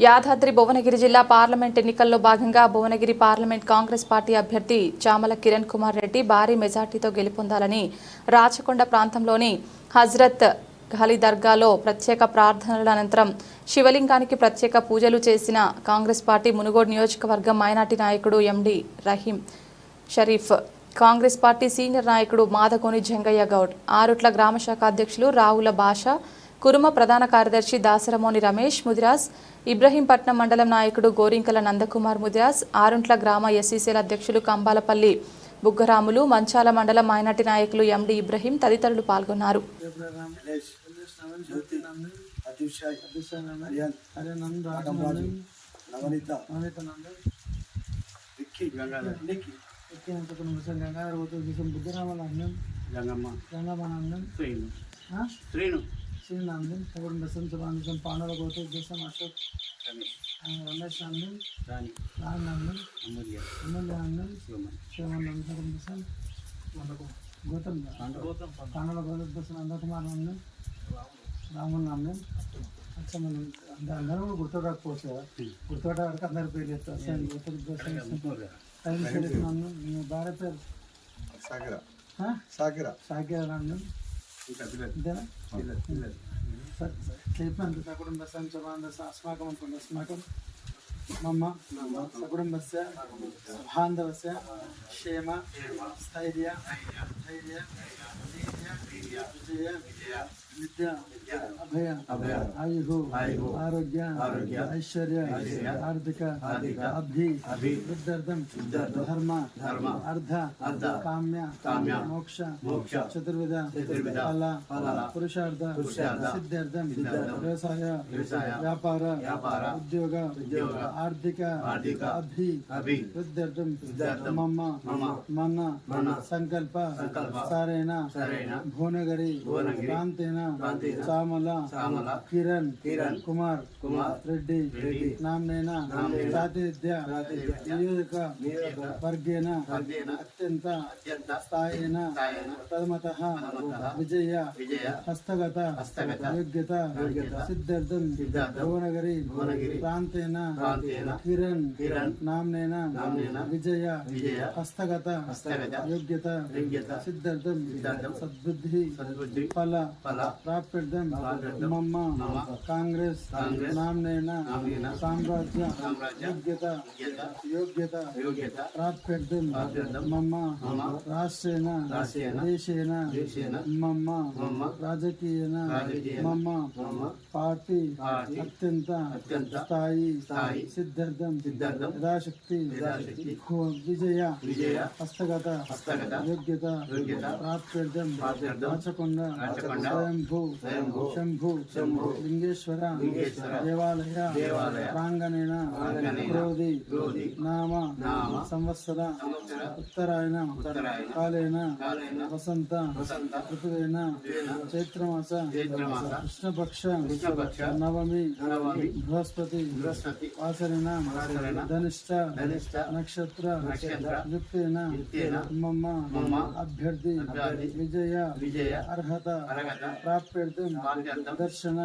యాదాద్రి భువనగిరి జిల్లా పార్లమెంట్ ఎన్నికల్లో భాగంగా భువనగిరి పార్లమెంట్ కాంగ్రెస్ పార్టీ అభ్యర్థి చామల కిరణ్ కుమార్ రెడ్డి భారీ మెజార్టీతో గెలుపొందాలని రాచకొండ ప్రాంతంలోని హజ్రత్ ఘాలి దర్గాలో ప్రత్యేక ప్రార్థనల అనంతరం శివలింగానికి ప్రత్యేక పూజలు చేసిన కాంగ్రెస్ పార్టీ మునుగోడు నియోజకవర్గం మైనార్టీ నాయకుడు MD Rahim Sharif Congress party senior నాయకుడు మాదకోని జంగయ్య గౌడ్ ఆరుట్ల గ్రామ శాఖ అధ్యక్షులు రావుల భాష కురుమ ప్రధాన కార్యదర్శి దాసరమోని రమేష్ ముదిరాజ్ ఇబ్రహీంపట్నం మండలం నాయకుడు గోరింకల నందకుమార్ ముదిరాజ్ ఆరుంట్ల గ్రామ ఎస్సీసీల అధ్యక్షులు కంబాలపల్లి బుగ్గరాములు మంచాల మండలం మైనార్టీ నాయకులు ఎండి ఇబ్రహీం తదితరులు పాల్గొన్నారు. గంగమ్మ శ్రీను. శ్రీను శ్రీనందన్ సగుడు బసం సుబాంధం పాండవ గోతు దేశం అశోక్ రమేష్ నందన్ రాణి రామనందన్ అమూల్య ఎమ్మెల్యేనందన్ శివమణి శివానందన్ సగుడు బసం గౌతమ్ గౌతమ్ పాండవ గౌతమ్ బసం నందకుమార్ నందన్ రాముల్ నందన్ అచ్చమన్ అందరూ కూడా గుర్తురాకపోవచ్చు కదా అందరి పేర్లు చెప్తారు సార్ భార్య పేరు సాకిర ఆ? సాకిర సాకేత నందన్ పిల్లలు పిల్లలు చెప్పండి సకుటుంబస్య చమాందస్య అస్మాకం అనుకోండి అస్మాకం మమ్మ సకుటుంబస్య బాంధవస్య క్షేమ స్థైర్య ధైర్య వీర్య, విజయ విద్య అభయ అభయ, ఆయు ఆయు, ఆరోగ్య ఆరోగ్య, ఐశ్వర్య ఐశ్వర్య, ఆర్థిక ఆర్థిక, అభి అభి, వృద్ధార్థం వృద్ధార్థం, ధర్మ ధర్మ, అర్ధ అర్ధ, కామ్య కామ్య, మోక్ష మోక్ష, చతుర్విధ చతుర్విధ, ఫల ఫల, పురుషార్థ పురుషార్థ, సిద్ధార్థం సిద్ధార్థం, వ్యవసాయ వ్యవసాయ, వ్యాపార వ్యాపార, ఉద్యోగ ఉద్యోగ, ఆర్థిక ఆర్థిక, అభి అభి, వృద్ధార్థం వృద్ధార్థం, మమ మమ, మన మన, సంకల్ప సంకల్ప, సరైన సరైన, భువనగిరి భువనగిరి, ప్రాంతేన ప్రాంతేన, చామల చామల, కిరణ్ కిరణ్, కుమార్ కుమార్, రెడ్డి రెడ్డి, నామ్నేన నామ్నేన, ప్రాతినిధ్య ప్రాతినిధ్య, నియోజక నియోజక, వర్గేణ వర్గేణ, అత్యంత అత్యంత స్థాయిన స్థాయిన, ప్రథమతః ప్రథమతః, విజయ విజయ, హస్తగత హస్తగత, యోగ్యత యోగ్యత, సిద్ధార్థం సిద్ధార్థం, భువనగిరి ಕಿರಣ್ ಕಿರಣ್ ನಾಮ್ನೇನ ನಾಮ್ನೇನ ವಿಜಯ ವಿಜಯ ಹಸ್ತಗತ ಹಸ್ತಗತ ಯೋಗ್ಯತ ಯೋಗ್ಯತ ಸಿದ್ಧಾರ್ಥಂ ಸಿದ್ಧಾರ್ಥಂ ಸದ್ಬುದ್ಧಿ ಸದ್ಬುದ್ಧಿ ಫಲ ಫಲ ಪ್ರಾಪ್ಯರ್ಥಂ ಮಮ್ಮ ಕಾಂಗ್ರೆಸ್ ಕಾಂಗ್ರೆಸ್ ನಾಮ್ನೇನ ನಾಮ್ನೇನ ಸಾಮ್ರಾಜ್ಯ ಸಾಮ್ರಾಜ್ಯ ಯೋಗ್ಯತ ಯೋಗ್ಯತ ಯೋಗ್ಯತ ಪ್ರಾಪ್ಯರ್ಥಂ ಪ್ರಾಪ್ಯರ್ಥಂ ಮಮ್ಮ ಮಮ್ಮ ರಾಷ್ಟ್ರೇನ ರಾಷ್ಟ್ರೇನ ದೇಶೇನ ದೇಶೇನ ಮಮ್ಮ ಮಮ್ಮ ರಾಜಕೀಯನ ರಾಜಕೀಯನ ಮಮ್ಮ ಮಮ್ಮ ಪಾರ್ಟಿ ಪಾರ್ಟಿ ಅತ್ಯಂತ ಅತ್ಯಂತ ಸ್ಥಾಯಿ ಸ್ಥಾಯಿ సిద్ధార్థం సిద్ధార్థం, యథాశక్తి విజయ విజయ, హస్తగత హస్తగత, యోగ్యత యోగ్యత, రాచకొండ, స్వయంభూ స్వయంభూ, శంభు శంభు, లింగేశ్వర లింగేశ్వర, దేవాలయ దేవాలయ, ప్రాంగణేన క్రోధి క్రోధి, నామ నామ, సంవత్సర ఉత్తరాయణ ఉత్తరాయణ, కాలేన కాలేన, వసంత వసంత, ఋతువేన చైత్రమాస చైత్రమాస, కృష్ణపక్ష కృష్ణపక్ష, నవమి నవమి, బృహస్పతి బృహస్పతి, వాసరిణ ధనిష్ట నక్షత్ర యుక్తేన మమ్మ అభ్యర్థి విజయ విజయ, అర్హత ప్రాప్యర్థం దర్శన